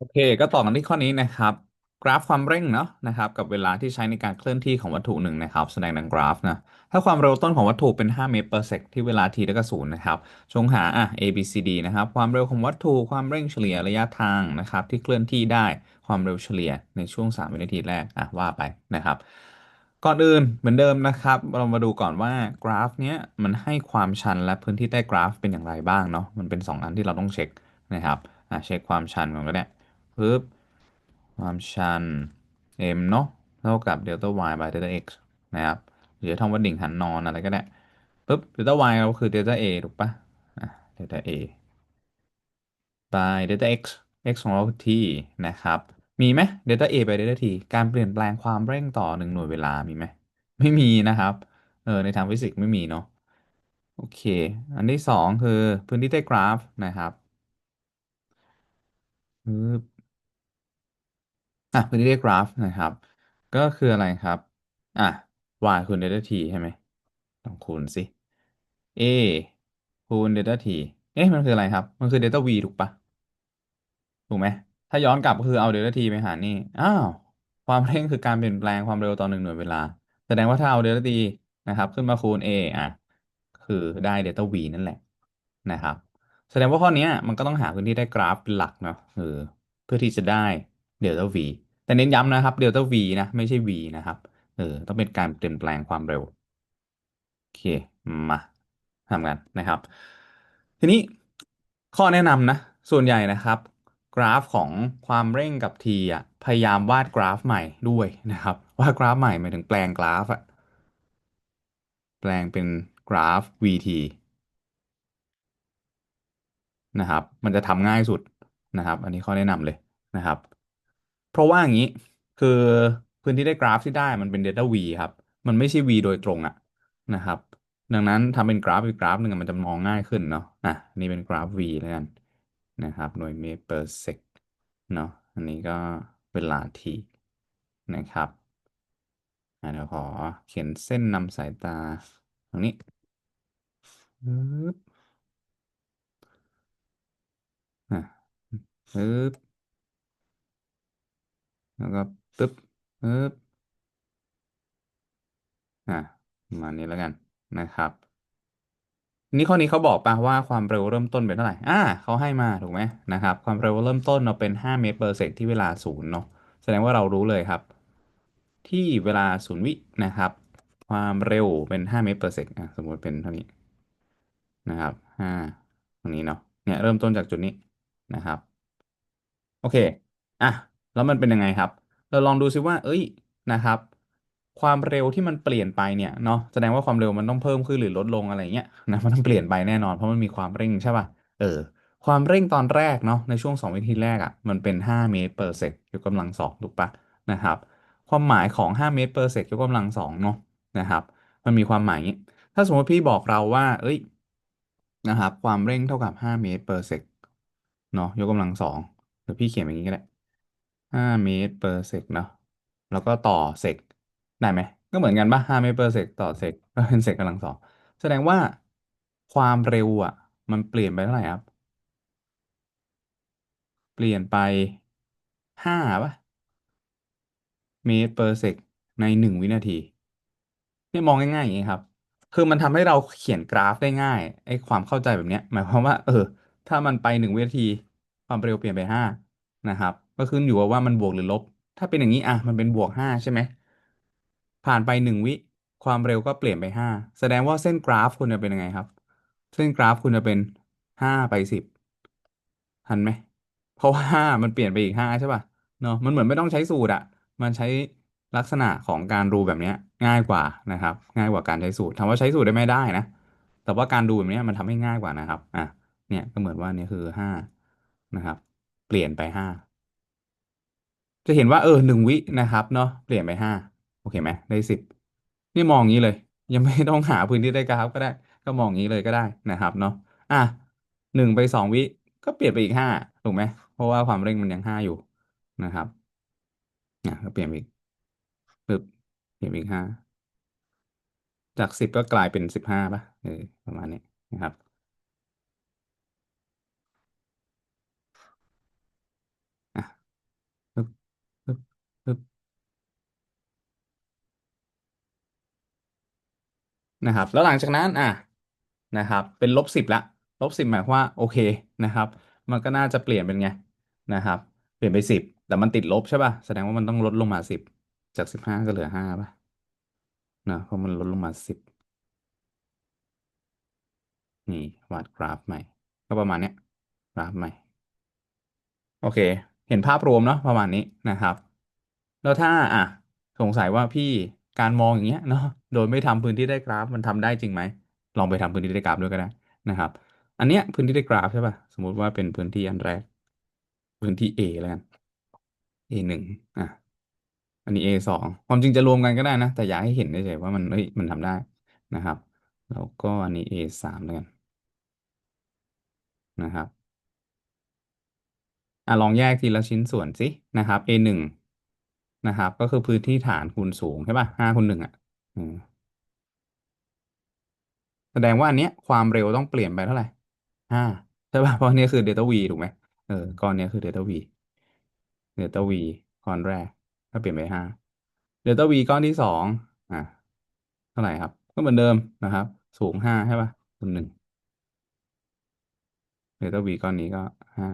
โอเค ก็ต่อกันที่ข้อนี้นะครับ กราฟความเร่งเนาะนะครับ กับเวลาที่ใช้ในการเคลื่อนที่ของวัตถุหนึ่งนะครับ แสดงดังกราฟนะถ้าความเร็วต้นของวัตถุเป็น 5 เมตร per sec ที่เวลา t เท่ากับศูนย์นะครับจงหาอะ a b c d นะครับ ความเร็วของวัตถุความเร่งเฉลี่ยระยะทางนะครับ ที่เคลื่อนที่ได้ความเร็วเฉลี่ยในช่วง 3 วินาทีแรกอะว่าไปนะครับ ก่อนอื่นเหมือนเดิมนะครับ เรามาดูก่อนว่ากราฟเนี้ยมันให้ความชันและพื้นที่ใต้กราฟเป็นอย่างไรบ้างเนาะมันเป็นสองอันที่เราต้องเช็คนะครับอะเช็คความชันก่อนก็ได้ ปึ๊บความชัน m เนาะเท่ากับเดลต้า y by เดลต้า x นะครับหรือท่องว่าดิ่งหันนอนอะไรก็ได้ปึ๊บเดลต้า y เราคือเดลต้า a ถูกปะะเดลต้า a by เดลต้า x x ของเรา t นะครับ มีไหมเดลต้า a by เดลต้า t การเปลี่ยนแปลงความเร่งต่อหนึ่งหน่วยเวลามีไหม ไม่มีนะครับ เออในทางฟิสิกส์ไม่มีเนาะ โอเค อันที่สองคือพื้นที่ใต้กราฟนะครับปึ๊บ อะพื้นที่เรียกกราฟนะครับ ก็คืออะไรครับ อะ y คูณเดลต้า t ใช่ไหมลองคูณสิ a คูณเดลต้า t เอ๊ะมันคืออะไรครับ มันคือเดลต้า v ถูกปะถูกไหม ถ้าย้อนกลับก็คือเอาเดลต้า t ไปหารนี่ อ้าว ความเร่งคือการเปลี่ยนแปลงความเร็วต่อหนึ่งหน่วยเวลา แสดงว่าถ้าเอาเดลต้า t นะครับ ขึ้นมาคูณ a อะ คือได้เดลต้า v นั่นแหละนะครับ แสดงว่าข้อนี้มันก็ต้องหาพื้นที่ได้กราฟเป็นหลักเนาะเออเพื่อที่จะได้เดลต้า v แต่เน้นย้ำนะครับเดลต้า v นะ ไม่ใช่ v นะครับ เออ ต้องเป็นการเปลี่ยนแปลงความเร็ว โอเค มาทำกันนะครับ ทีนี้ข้อแนะนำนะ ส่วนใหญ่นะครับ กราฟของความเร่งกับ t อะพยายามวาดกราฟใหม่ด้วยนะครับ วาดกราฟใหม่หมายถึงแปลงกราฟอะแปลงเป็นกราฟ vt นะครับ มันจะทำง่ายสุดนะครับ อันนี้ข้อแนะนำเลยนะครับ เพราะว่าอย่างนี้ คือพื้นที่ได้กราฟที่ได้มันเป็น Delta V ครับ มันไม่ใช่ V โดยตรงอะนะครับ ดังนั้นทำเป็นกราฟอีกกราฟหนึ่งมันจะมองง่ายขึ้นเนาะอะนี่เป็นกราฟ V แล้วกันนะครับ หน่วยเมตร per sec เนาะอันนี้ก็เวลา t นะครับเดี๋ยวขอเขียนเส้นนำสายตาตรงนี้ปึ๊บอะปึ๊บ แล้วก็ปึ๊บปึ๊บอะมานี้แล้วกันนะครับ นี่ข้อนี้เขาบอกปะว่าความเร็วเริ่มต้นเป็นเท่าไหร่อ่าเขาให้มาถูกไหมนะครับ ความเร็วเริ่มต้นเราเป็น 5 เมตรเปอร์เซกที่เวลาศูนย์เนาะแสดงว่าเรารู้เลยครับ ที่เวลาศูนย์วินะครับ ความเร็วเป็น 5 เมตรเปอร์เซกอะสมมติเป็นเท่านี้นะครับห้าตรงนี้เนาะเนี่ยเริ่มต้นจากจุดนี้นะครับ โอเค อะ แล้วมันเป็นยังไงครับ เราลองดูซิว่า เอ้ยนะครับ ความเร็วที่มันเปลี่ยนไปเนี่ยเนาะแสดงว่าความเร็วมันต้องเพิ่มขึ้นหรือลดลงอะไรเงี้ยนะมันต้องเปลี่ยนไปแน่นอนเพราะมันมีความเร่งใช่ป่ะเออความเร่งตอนแรกเนาะในช่วงสองวิธีแรกอะมันเป็นห้าเมตร per sec ยกกำลังสองถูกปะนะครับ ความหมายของห้าเมตร per sec ยกกำลังสองเนาะนะครับ มันมีความหมายอย่างนี้ ถ้าสมมติพี่บอกเราว่า เอ้ยนะครับ ความเร่งเท่ากับห้าเมตร per sec เนาะยกกำลังสองหรือพี่เขียนอย่างนี้ก็ได้ ห้าเมตร per sec เนาะแล้วก็ต่อเซกได้ไหม ก็เหมือนกันป่ะห้าเมตร per sec ต่อเซกก็เป็นเซกกำลังสองแสดงว่าความเร็วอะ มันเปลี่ยนไปเท่าไหร่ครับ เปลี่ยนไปห้าป่ะเมตร per sec ในหนึ่งวินาทีนี่มองง่ายๆอย่างนี้ครับ คือมันทำให้เราเขียนกราฟได้ง่ายไอ้ความเข้าใจแบบเนี้ย หมายความว่า เออ ถ้ามันไปหนึ่งวินาที ความเร็วเปลี่ยนไปห้านะครับ ก็ขึ้นอยู่กับว่ามันบวกหรือลบ ถ้าเป็นอย่างนี้อะมันเป็นบวกห้าใช่ไหมผ่านไปหนึ่งวิ ความเร็วก็เปลี่ยนไปห้าแสดงว่าเส้นกราฟคุณจะเป็นยังไงครับ เส้นกราฟคุณจะเป็นห้าไปสิบทันไหมเพราะว่าห้ามันเปลี่ยนไปอีกห้าใช่ป่ะเนาะมันเหมือนไม่ต้องใช้สูตรอะมันใช้ลักษณะของการดูแบบนี้ง่ายกว่านะครับ ง่ายกว่าการใช้สูตรถามว่าใช้สูตรได้ไม่ได้นะ แต่ว่าการดูแบบนี้มันทำให้ง่ายกว่านะครับอะเนี่ยก็เหมือนว่านี่คือห้านะครับ เปลี่ยนไปห้า จะเห็นว่าเออหนึ่งวินะครับเนาะเปลี่ยนไปห้าโอเคไหมได้สิบนี่มองอย่างนี้เลย ยังไม่ต้องหาพื้นที่ได้กราฟก็ได้ ก็มองอย่างนี้เลยก็ได้นะครับเนาะอะหนึ่งไปสองวิก็เปลี่ยนไปอีกห้าถูกไหมเพราะว่าความเร่งมันยังห้าอยู่นะครับอะก็เปลี่ยนอีกปึ๊บเปลี่ยนไปอีกห้าจากสิบก็กลายเป็นสิบห้าป่ะเออประมาณนี้นะครับอะ นะครับ แล้วหลังจากนั้นอะนะครับ เป็นลบสิบละลบสิบหมายความว่าโอเคนะครับ มันก็น่าจะเปลี่ยนเป็นไงนะครับ เปลี่ยนไปสิบแต่มันติดลบใช่ป่ะแสดงว่ามันต้องลดลงมาสิบจากสิบห้าก็เหลือห้าป่ะนะเพราะมันลดลงมาสิบนี่วาดกราฟใหม่ ก็ประมาณเนี้ยกราฟใหม่ โอเค เห็นภาพรวมเนาะประมาณนี้นะครับ แล้วถ้าอะสงสัยว่าพี่ การมองอย่างเงี้ยเนาะโดยไม่ทำพื้นที่ได้กราฟมันทำได้จริงไหมลองไปทำพื้นที่ได้กราฟด้วยก็ได้นะครับ อันเนี้ยพื้นที่ได้กราฟใช่ป่ะสมมุติว่าเป็นพื้นที่อันแรก พื้นที่ A แล้วกัน A หนึ่งอะอันนี้ A สองความจริงจะรวมกันก็ได้นะ แต่อยากให้เห็นเฉยๆว่ามันเอ้ยมันทำได้นะครับ แล้วก็อันนี้ A สามแล้วกันนะครับอะลองแยกทีละชิ้นส่วนสินะครับ A หนึ่ง นะครับ ก็คือพื้นที่ฐานคูณสูงใช่ป่ะห้าคูณหนึ่งอะอืมแสดงว่าอันเนี้ยความเร็วต้องเปลี่ยนไปเท่าไหร่ห้าใช่ป่ะเพราะอันนี้คือเดลต้าวีถูกไหมเออก้อนเนี้ยคือเดลต้าวีเดลต้าวีก้อนแรกก็เปลี่ยนไปห้าเดลต้าวีก้อนที่สองอะเท่าไหร่ครับ ก็เหมือนเดิมนะครับ สูงห้าใช่ป่ะคูณหนึ่งเดลต้าวีก้อนนี้ก็ห้า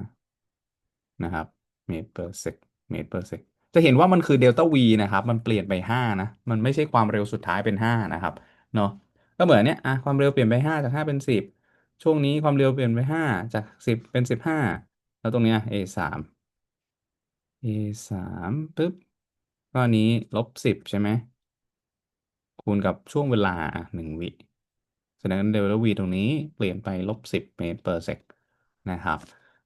นะครับเมตร per sec เมตร per sec จะเห็นว่ามันคือเดลต้า v นะครับ มันเปลี่ยนไปห้านะ มันไม่ใช่ความเร็วสุดท้ายเป็นห้านะครับ เนาะก็เหมือนเนี้ยอะความเร็วเปลี่ยนไปห้าจากห้าเป็นสิบช่วงนี้ความเร็วเปลี่ยนไปห้าจากสิบเป็นสิบห้าแล้วตรงเนี้ย a สาม a สามปึ๊บก็อันนี้ลบสิบใช่ไหมคูณกับช่วงเวลาหนึ่งวิแสดงว่าเดลต้า v ตรงนี้เปลี่ยนไปลบสิบเมตร per sec นะครับ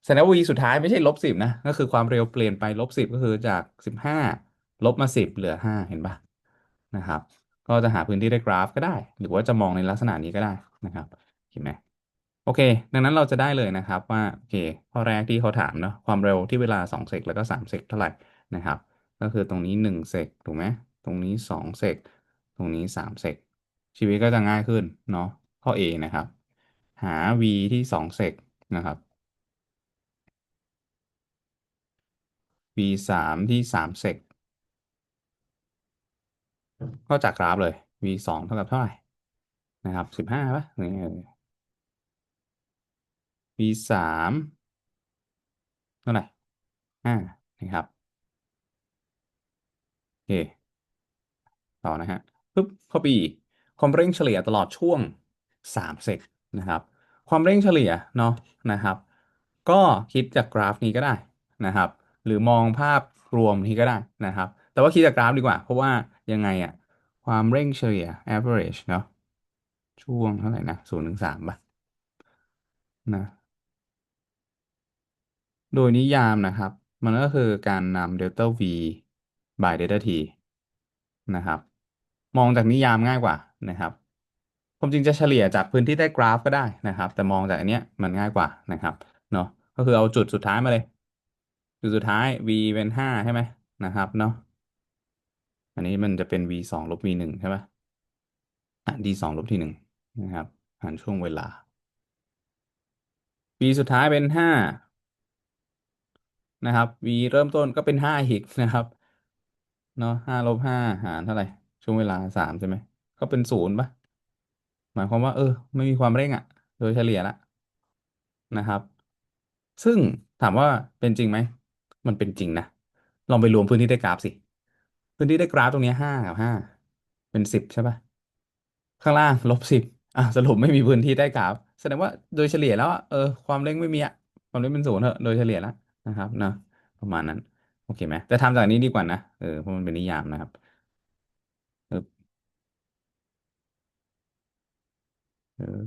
แสดงว่า v สุดท้ายไม่ใช่ลบสิบนะ ก็คือความเร็วเปลี่ยนไปลบสิบก็คือจากสิบห้าลบมาสิบเหลือห้าเห็นปะนะครับ ก็จะหาพื้นที่ได้กราฟก็ได้ หรือว่าจะมองในลักษณะนี้ก็ได้นะครับ เห็นไหมโอเค ดังนั้นเราจะได้เลยนะครับว่าโอเค ข้อแรกที่เขาถามเนาะความเร็วที่เวลาสองเซกแล้วก็สามเซกเท่าไหร่นะครับ ก็คือตรงนี้หนึ่งเซกถูกไหมตรงนี้สองเซกตรงนี้สามเซกชีวิตก็จะง่ายขึ้นเนาะข้อ A นะครับ หา v ที่สองเซกนะครับ v สามที่สามเซกก็จากกราฟเลย v สองเท่ากับเท่าไหร่นะครับสิบห้าป่ะนี่ v สามเท่าไหร่ห้านะครับโอเคต่อนะฮะปึ๊บข้อ B ความเร่งเฉลี่ยตลอดช่วงสามเซกนะครับ ความเร่งเฉลี่ยเนาะนะครับ ก็คิดจากกราฟนี้ก็ได้นะครับ หรือมองภาพรวมนี้ก็ได้นะครับ แต่ว่าคิดจากกราฟดีกว่า เพราะว่ายังไงอะความเร่งเฉลี่ย average เนาะช่วงเท่าไหร่นะศูนย์ถึงสามป่ะนะโดยนิยามนะครับ มันก็คือการนำเดลต้า v by เดลต้า t นะครับ มองจากนิยามง่ายกว่านะครับผมจริงจะเฉลี่ยจากพื้นที่ใต้กราฟก็ได้นะครับ แต่มองจากอันเนี้ยมันง่ายกว่านะครับเนาะก็คือเอาจุดสุดท้ายมาเลย จุดสุดท้าย v เป็นห้าใช่ไหมนะครับเนาะอันนี้มันจะเป็น v สองลบ v หนึ่งใช่ไหมหาร d สองลบ t หนึ่งนะครับ หารช่วงเวลา v สุดท้ายเป็นห้านะครับ v เริ่มต้นก็เป็นห้าอีกนะครับเนาะห้าลบห้าหารเท่าไหร่ ช่วงเวลาสามใช่ไหมก็เป็นศูนย์ปะหมายความว่า เออ ไม่มีความเร่งอะ โดยเฉลี่ยละนะครับ ซึ่งถามว่าเป็นจริงไหม มันเป็นจริงนะ ลองไปรวมพื้นที่ได้กราฟสิ พื้นที่ได้กราฟตรงนี้ห้ากับห้าเป็นสิบใช่ปะข้างล่างลบสิบอะสรุปไม่มีพื้นที่ได้กราฟ แสดงว่าโดยเฉลี่ยแล้วเออความเร่งไม่มีอะความเร่งเป็นศูนย์เถอะโดยเฉลี่ยแล้วนะครับเนอะประมาณนั้น โอเคไหมแต่ทำจากนี้ดีกว่านะเออเพราะมันเป็นนิยามนะครับเออเออ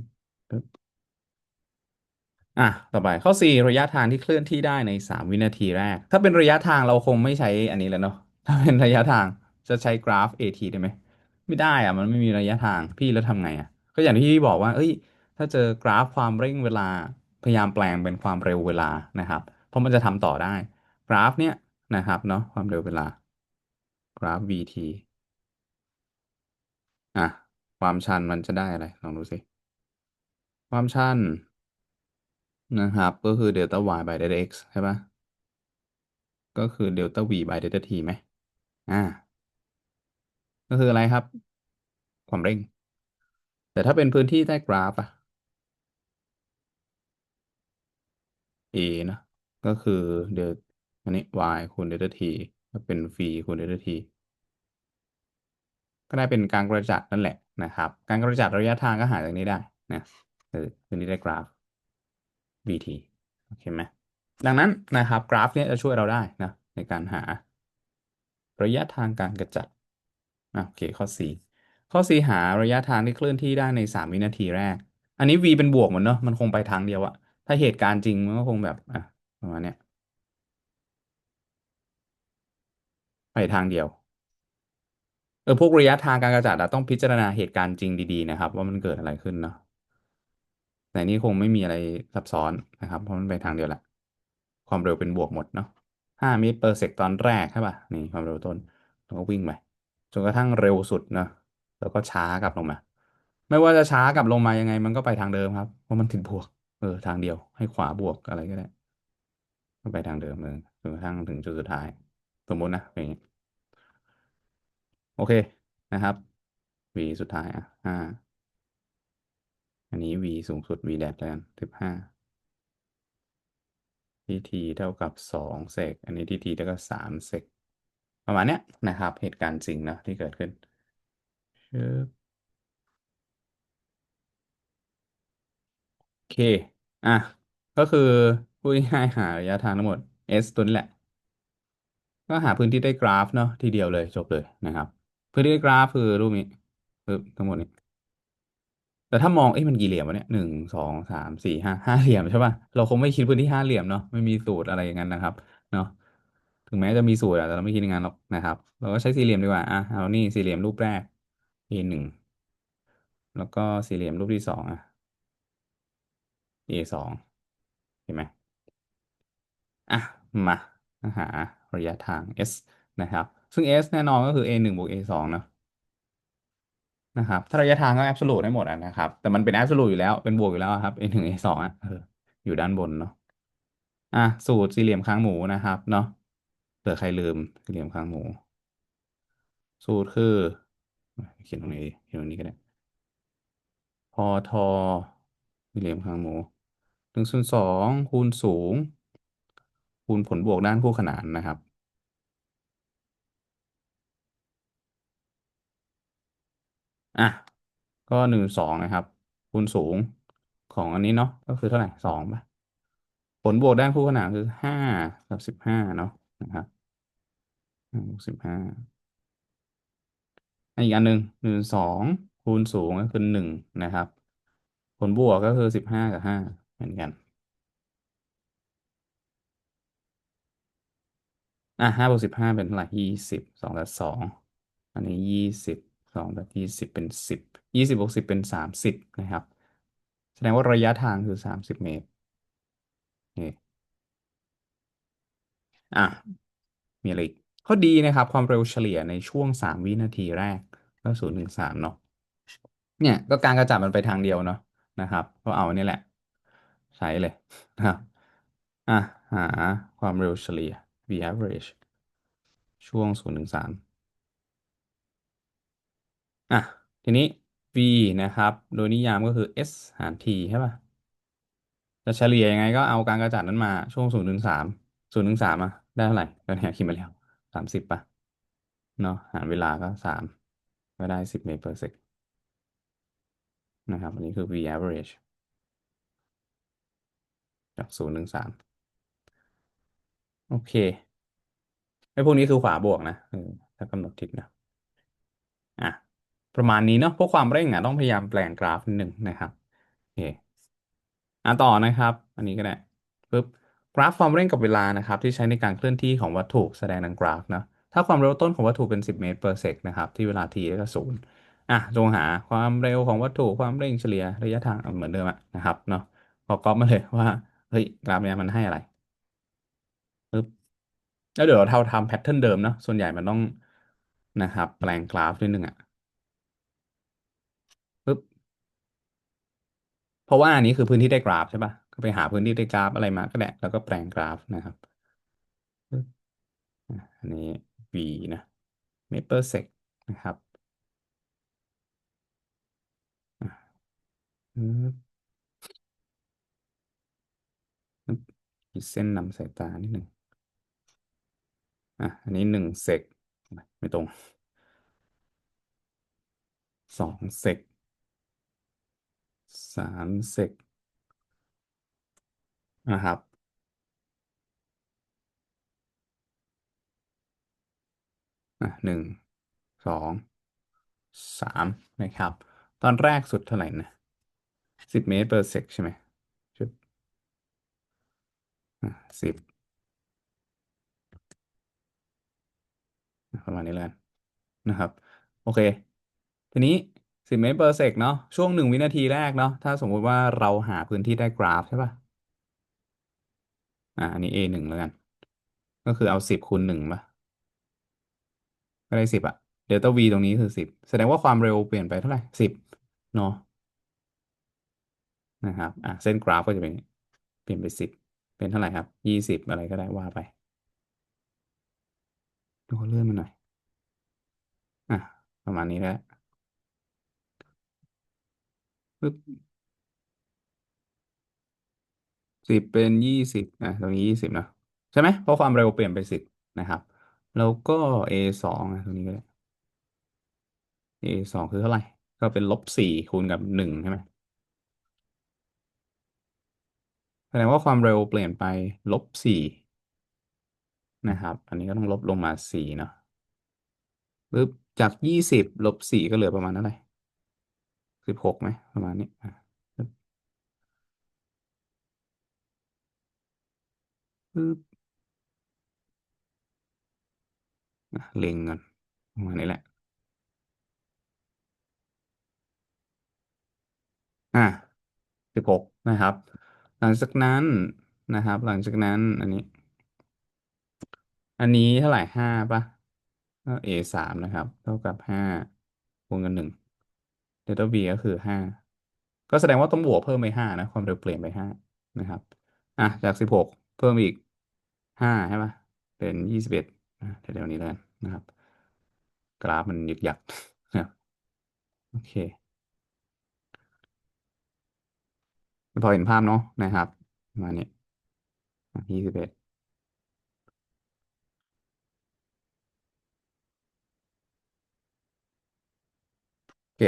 อะต่อไปข้อสี่ระยะทางที่เคลื่อนที่ได้ในสามวินาทีแรก ถ้าเป็นระยะทางเราคงไม่ใช้อันนี้แล้วเนาะถ้าเป็นระยะทางจะใช้กราฟ AT ได้ไหมไม่ได้อะ มันไม่มีระยะทางพี่แล้วทำไงอะ ก็อย่างที่พี่บอกว่า เอ้ย ถ้าเจอกราฟความเร่งเวลาพยายามแปลงเป็นความเร็วเวลานะครับ เพราะมันจะทำต่อได้ กราฟเนี้ยนะครับเนาะความเร็วเวลากราฟ VT อะความชันมันจะได้อะไรลองดูสิความชัน นะครับ ก็คือเดลต้า y by เดลต้า x ใช่ปะก็คือเดลต้า v by เดลต้า t ไหมอ่า ก็คืออะไรครับ ความเร่ง แต่ถ้าเป็นพื้นที่ใต้กราฟอะ a นะก็คือเดลอันนี้ y คูณเดลต้า t ก็เป็น v คูณเดลต้า t ก็ได้เป็นการกระจัดนั่นแหละนะครับ การกระจัดระยะทางก็หาจากนี้ได้นะเออคือนี้ได้กราฟ bt โอเคไหมดังนั้นนะครับ กราฟเนี้ยจะช่วยเราได้นะในการหา ระยะทางการกระจัดอะโอเคข้อ C ข้อ C หาระยะทางที่เคลื่อนที่ได้ใน 3 วินาทีแรก อันนี้ v เป็นบวกหมดเนอะมันคงไปทางเดียวอะถ้าเหตุการณ์จริงมันก็คงแบบอะประมาณเนี้ยไปทางเดียวเออพวกระยะทางการกระจัดอะต้องพิจารณาเหตุการณ์จริงดีๆนะครับ ว่ามันเกิดอะไรขึ้นเนาะ แต่นี่คงไม่มีอะไรซับซ้อนนะครับ เพราะมันไปทางเดียวแหละ ความเร็วเป็นบวกหมดเนาะห้าเมตรเปอร์เซกตอนแรกใช่ป่ะ นี่ความเร็วต้นแล้วก็วิ่งไปจนกระทั่งเร็วสุดเนาะแล้วก็ช้ากลับลงมา ไม่ว่าจะช้ากลับลงมายังไง มันก็ไปทางเดิมครับ เพราะมันถึงบวก เออ ทางเดียว ให้ขวาบวกอะไรก็ได้ก็ไปทางเดิมเลยจนกระทั่งถึงจุดสุดท้าย สมมตินะเป็นอย่างนี้ โอเคนะครับ v สุดท้ายอะห้า อันนี้ v สูงสุด v แดดแล้วกันสิบห้า tt เท่ากับสองเซก อันนี้ tt เท่ากับสามเซก ประมาณเนี้ยนะครับ เหตุการณ์จริงนะที่เกิดขึ้นชึบโอเค อะ ก็คือพูดง่ายๆหาระยะทางทั้งหมด s ตัวนี้แหละ ก็หาพื้นที่ได้กราฟเนาะทีเดียวเลยจบเลยนะครับ พื้นที่ได้กราฟคือรูปนี้ปึ๊บทั้งหมดนี้ แต่ถ้ามองเอ้ยมันกี่เหลี่ยมวะเนี่ยหนึ่งสองสามสี่ห้าห้าเหลี่ยมใช่ป่ะเราคงไม่คิดพื้นที่ห้าเหลี่ยมเนาะไม่มีสูตรอะไรอย่างนั้นนะครับ เนาะถึงแม้จะมีสูตรอะแต่เราไม่คิดอย่างนั้นหรอกนะครับ เราก็ใช้สี่เหลี่ยมดีกว่าอะเอานี่สี่เหลี่ยมรูปแรก a หนึ่งแล้วก็สี่เหลี่ยมรูปที่สองอะ a สองเห็นไหมอะมาหาระยะทาง s นะครับ ซึ่ง s แน่นอนก็คือ a หนึ่งบวก a สองเนาะ นะครับ ถ้าระยะทางก็แอบสูตได้หมดนะครับ แต่มันเป็นแอบสูตอยู่แล้ว เป็นบวกอยู่แล้วครับ a หนึ่ง a สองอะอยู่ด้านบนเนาะ อะ สูตรสี่เหลี่ยมค้างหมูนะครับ เนาะเผื่อใครลืมสี่เหลี่ยมค้างหมู สูตรคือ เขียนตรงนี้เขียนตรงนี้ก็ได้พอทอสี่เหลี่ยมค้างหมูหนึ่งส่วนสองคูณสูง คูณผลบวกด้านคู่ขนานนะครับ อะ ก็หนึ่งสองนะครับ คูณสูงของอันนี้เนาะ ก็คือเท่าไหร่สองป่ะ ผลบวกด้านคู่ขนานคือห้ากับสิบห้าเนาะนะครับสิบห้าอีกอันหนึ่งหนึ่งสองคูณสูงก็คือหนึ่งนะครับ ผลบวกก็คือสิบห้ากับห้าเหมือนกันอะห้าบวกสิบห้าเป็นเท่าไหร่ยี่สิบสองตัดสองอันนี้ยี่สิบ สองตัดยี่สิบเป็นสิบยี่สิบบวกสิบเป็นสามสิบนะครับ แสดงว่าระยะทางคือสามสิบเมตรนี่อะมีอะไรอีกข้อดีนะครับ ความเร็วเฉลี่ยในช่วงสามวินาทีแรกก็ศูนย์ถึงสามเนาะเนี่ยก็การกระจัดมันไปทางเดียวเนาะนะครับ ก็เอาอันนี้แหละ ใช้เลยนะครับอะหาความเร็วเฉลี่ย v average ช่วงศูนย์ถึงสาม อะทีนี้ v นะครับ โดยนิยามก็คือ s หาร t ใช่ป่ะจะเฉลี่ยยังไงก็เอาการกระจัดนั้นมาช่วงศูนย์ถึงสามศูนย์ถึงสามอะได้เท่าไหร่ก็เนี่ยคิดมาแล้วสามสิบป่ะเนาะหารเวลาก็สามก็ได้สิบเมตร per sec นะครับ อันนี้คือ v average จากศูนย์ถึงสามโอเคไอ้พวกนี้คือขวาบวกนะถ้ากำหนดทิศนะอะ ประมาณนี้เนาะพวกความเร่งอะต้องพยายามแปลงกราฟนิดหนึ่งนะครับโอเคอะต่อนะครับ อันนี้ก็ได้ปึ๊บกราฟความเร่งกับเวลานะครับ ที่ใช้ในการเคลื่อนที่ของวัตถุแสดงดังกราฟนะถ้าความเร็วต้นของวัตถุเป็น 10 เมตร per sec นะครับ ที่เวลา t ก็ศูนย์อะจงหาความเร็วของวัตถุความเร่งเฉลี่ยระยะทางเหมือนเดิมอะนะครับเนาะพอก๊อปมาเลยว่าเฮ้ยกราฟเนี้ยมันให้อะไรปึ๊บแล้วเดี๋ยวเราทำทำแพทเทิร์นเดิมเนาะส่วนใหญ่มันต้องนะครับ แปลงกราฟนิดนึงอะปึ๊บ เพราะว่าอันนี้คือพื้นที่ได้กราฟใช่ปะก็ไปหาพื้นที่ได้กราฟอะไรมาก็ได้แล้วก็แปลงกราฟนะครับอันนี้ v นะเมตร per sec นะครับอืมขีดเส้นนำสายตานิดหนึ่งอะอันนี้หนึ่งเซกไม่ตรงสองเซก สามเซกนะครับ อะหนึ่งสองสามนะครับ ตอนแรกสุดเท่าไหร่นะสิบเมตร per sec ใช่ไหมชุดสิบประมาณนี้แล้วกันนะครับ โอเค ทีนี้ สิบเมตร per sec เนาะช่วงหนึ่งวินาทีแรกเนาะถ้าสมมุติว่าเราหาพื้นที่ได้กราฟใช่ป่ะอะอันนี้ a หนึ่งแล้วกัน ก็คือเอาสิบคูณหนึ่งป่ะก็ได้สิบอะเดลต้า v ตรงนี้คือสิบแสดงว่าความเร็วเปลี่ยนไปเท่าไหร่สิบเนาะนะครับอะเส้นกราฟก็จะเป็นเปลี่ยนไปสิบเป็นเท่าไหร่ครับยี่สิบอะไรก็ได้ว่าไปดูเขาเลื่อนมาหน่อยอะประมาณนี้แล้ว ปึ๊บสิบเป็นยี่สิบอะตรงนี้ยี่สิบเนะใช่ไหมเพราะความเร็วเปลี่ยนไปสิบนะครับ แล้วก็ a สองอะตรงนี้ก็ได้ a สองคือเท่าไหร่ ก็เป็นลบสี่คูณกับหนึ่งใช่ไหมแสดงว่าความเร็วเปลี่ยนไปลบสี่นะครับ อันนี้ก็ต้องลบลงมาสี่เนาะปึ๊บจากยี่สิบลบสี่ก็เหลือประมาณเท่าไหร่ สิบหกไหมประมาณนี้ปึ๊บเล็งกันประมาณนี้แหละ อะสิบหกนะครับ หลังจากนั้นนะครับ หลังจากนั้นอันนี้ อันนี้เท่าไหร่ห้าป่ะก็ a สามนะครับ เท่ากับห้าคูณกันหนึ่ง เดลต้า v ก็คือห้าก็แสดงว่าต้องบวกเพิ่มไปห้านะ ความเร็วเปลี่ยนไปห้านะครับ อะ จากสิบหกเพิ่มอีกห้าใช่ป่ะเป็นยี่สิบเอ็ดเดี๋ยวๆนี้แล้วนะครับ กราฟมันยึกยักนะครับโอเคพอเห็นภาพเนาะนะครับ มาณนี้ยี่สิบเอ็ดโอเค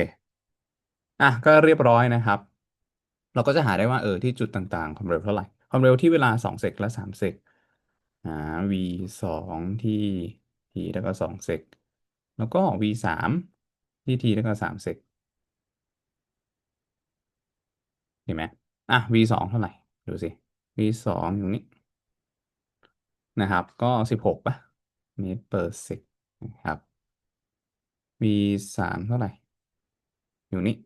อะก็เรียบร้อยนะครับ เราก็จะหาได้ว่าเออที่จุดต่างๆ ความเร็วเท่าไหร่ ความเร็วที่เวลาสองเซกและสามเซกหา v สองที่ t แล้วก็สองเซกแล้วก็ v สามที่ t แล้วก็สามเซกเห็นไหมอะ v สองเท่าไหร่ ดูสิ v สองอยู่นี้นะครับ ก็สิบหกป่ะเมตร per sec นะครับ v สามเท่าไหร่ อยู่นี้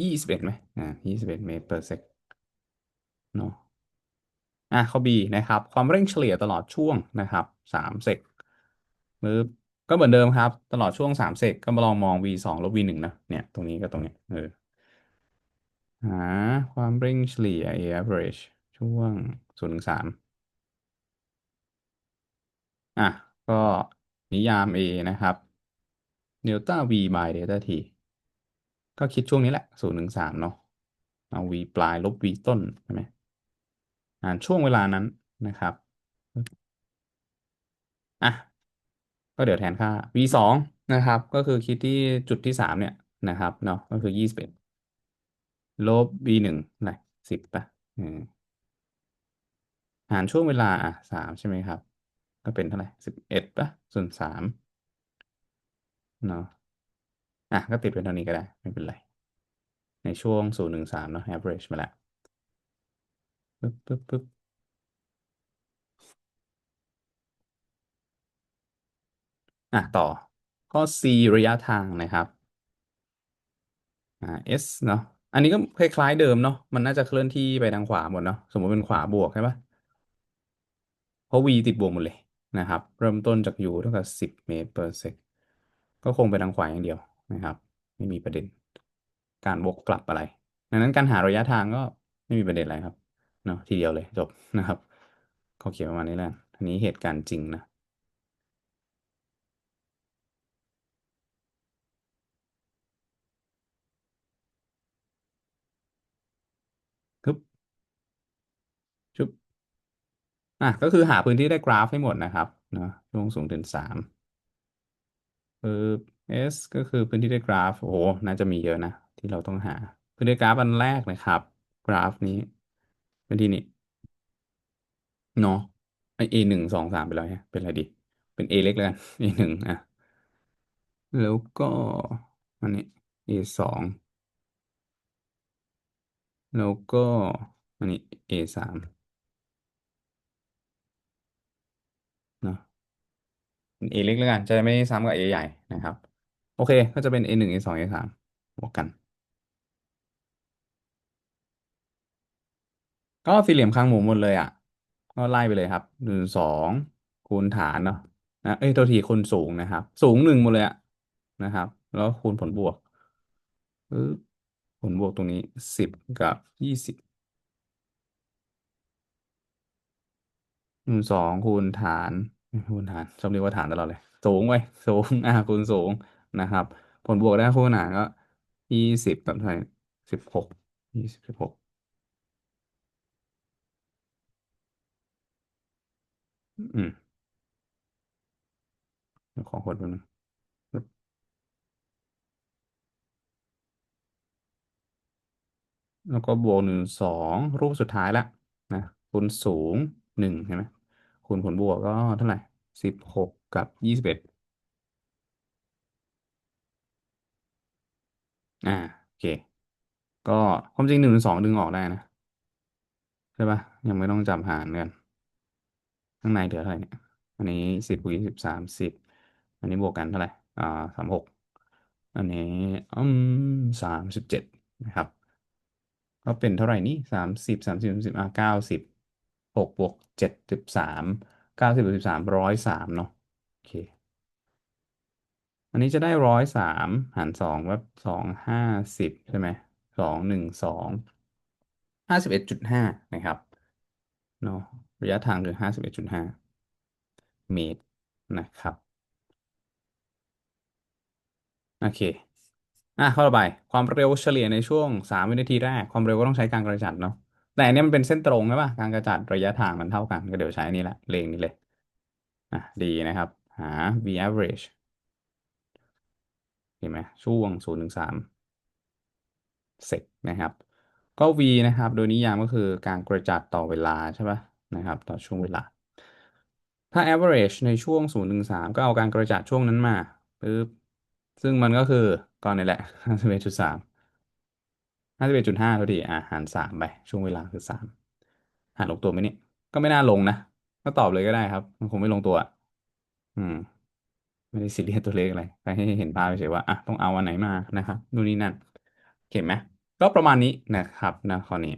ยี่สิบเอ็ดไหมอ่ายี่สิบเอ็ดเมตร per sec เนาะอะข้อ B นะครับ ความเร่งเฉลี่ยตลอดช่วงนะครับสามเซกมือก็เหมือนเดิมครับ ตลอดช่วงสามเซกก็มาลองมอง v สองลบ v หนึ่งนะเนี่ยตรงนี้ก็ตรงเนี้ยเออหาความเร่งเฉลี่ย a average ช่วงศูนย์ถึงสามอะ ก็นิยาม a นะครับเดลต้า v by เดลต้า t ก็คิดช่วงนี้แหละศูนย์ถึงสามเนาะเอา v ปลายลบ v ต้นใช่ไหมอ่านช่วงเวลานั้นนะครับอะก็เดี๋ยวแทนค่า v สองนะครับ ก็คือคิดที่จุดที่สามเนี่ยนะครับเนาะก็คือยี่สิบเอ็ดลบ v หนึ่งไหนสิบป่ะอืมหารช่วงเวลาอะสามใช่ไหมครับ ก็เป็นเท่าไหร่สิบเอ็ดป่ะส่วนสามเนาะ อะก็ติดเป็นเท่านี้ก็ได้ ไม่เป็นไร ในช่วงศูนย์หนึ่งสามเนาะ average มาแล้วปึ๊บปึ๊บปึ๊บอะต่อข้อ c ระยะทางนะครับอ่า s เนาะอันนี้ก็คล้ายๆเดิมเนาะมันน่าจะเคลื่อนที่ไปทางขวาหมดเนาะสมมติเป็นขวาบวกใช่ปะเพราะ v ติดบวกหมดเลยนะครับ เริ่มต้นจาก u เท่ากับสิบเมตร per sec ก็คงไปทางขวาอย่างเดียวะครับ ไม่มีประเด็น การวกกลับอะไรดังนั้นการหาระยะทางก็ไม่มีประเด็นอะไรครับเนาะทีเดียวเลยจบนะครับเขาเขียนประมาณนี้แล้วอันนี้เหตุการณ์จริงนะครับชุบอะก็คือหาพื้นที่ได้กราฟให้หมดนะครับเนาะช่วงสูงถึงสามปึ๊บ S ก็คือพื้นที่ได้กราฟ โอ้โหน่าจะมีเยอะนะ ที่เราต้องหา พื้นที่ได้กราฟอันแรกนะครับ กราฟนี้พื้นที่นี้เนาะไอ A หนึ่งสองสามไปแล้วเนี่ยเป็นอะไรดี เป็น A เล็กเลยกัน A หนึ่งอะแล้วก็อันนี้ A สองแล้วก็อันนี้ A สามเนาะเป็น A เล็กแล้วกัน จะได้ไม่ซ้ำกับ A ใหญ่นะครับ โอเค ก็จะเป็น A หนึ่ง A สอง A สามบวกกัน ก็สี่เหลี่ยมคางหมูหมดเลยอะ ก็ไล่ไปเลยครับหนึ่งสองคูณฐานเนาะนะเอ้ยตัวทีคูณสูงนะครับ สูงหนึ่งหมดเลยอะนะครับ แล้วคูณผลบวกผลบวกตรงนี้สิบกับยี่สิบหนึ่งสองคูณฐานคูณฐานชอบเรียกว่าฐานตลอดเลย สูงไว้สูงอ่าคูณสูง นะครับ ผลบวกได้คูณหารก็ยี่สิบกับเท่าไหร่สิบหกยี่สิบสิบหกอืมเดี๋ยวขอคนแป๊บนึงแล้วก็บวกหนึ่งสองรูปสุดท้ายละนะคูณสูงหนึ่งใช่ไหมคูณผลบวกก็เท่าไหร่สิบหกกับยี่สิบเอ็ด อ่าโอเค ก็ความจริงหนึ่งสองดึงออกได้นะ ใช่ปะยังไม่ต้องจำหารกัน ข้างในเหลือเท่าไหร่เนี่ยอันนี้สิบบวกยี่สิบสามสิบอันนี้บวกกันเท่าไหร่อ่าสามหกอันนี้อืมสามสิบเจ็ดนะครับ ก็เป็นเท่าไหร่นี่สามสิบสามสิบสามสิบอะเก้าสิบหกบวกเจ็ดสิบสามเก้าสิบบวกสิบสามร้อยสามเนาะโอเค อันนี้จะได้ร้อยสามหารสองว่าสองห้าสิบใช่ไหมสองหนึ่งสองห้าสิบเอ็ดจุดห้านะครับเนาะระยะทางคือห้าสิบเอ็ดจุดห้าเมตรนะครับโอเคอะข้อต่อไปความเร็วเฉลี่ยในช่วงสามวินาทีแรกความเร็วก็ต้องใช้การกระจัดเนาะแต่อันนี้มันเป็นเส้นตรงใช่ป่ะการกระจัดระยะทางมันเท่ากันก็เดี๋ยวใช้อันนี้แหละเลงนี้เลยอะดีนะครับหา v average เห็นไหมช่วงศูนย์ถึงสามเสร็จนะครับ ก็ v นะครับ โดยนิยามก็คือการกระจัดต่อเวลาใช่ปะนะครับ ต่อช่วงเวลา ถ้า average ในช่วงศูนย์ถึงสามก็เอาการกระจัดช่วงนั้นมาปึ๊บซึ่งมันก็คือก่อนนี่แหละห้าสิบเอ็ดจุดสามห้าสิบเอ็ดจุดห้าเท่าที่อะหารสามไป ช่วงเวลาคือสามหารลงตัวไหมเนี่ย ก็ไม่น่าลงนะ ก็ตอบเลยก็ได้ครับ มันคงไม่ลงตัว อืม ไม่ได้ซีเรียสตัวเลขอะไรแต่ให้เห็นภาพเฉยๆว่าอะต้องเอาอันไหนมานะครับนู่นนี่นั่นเห็นไหมก็ประมาณนี้นะครับนะข้อนี้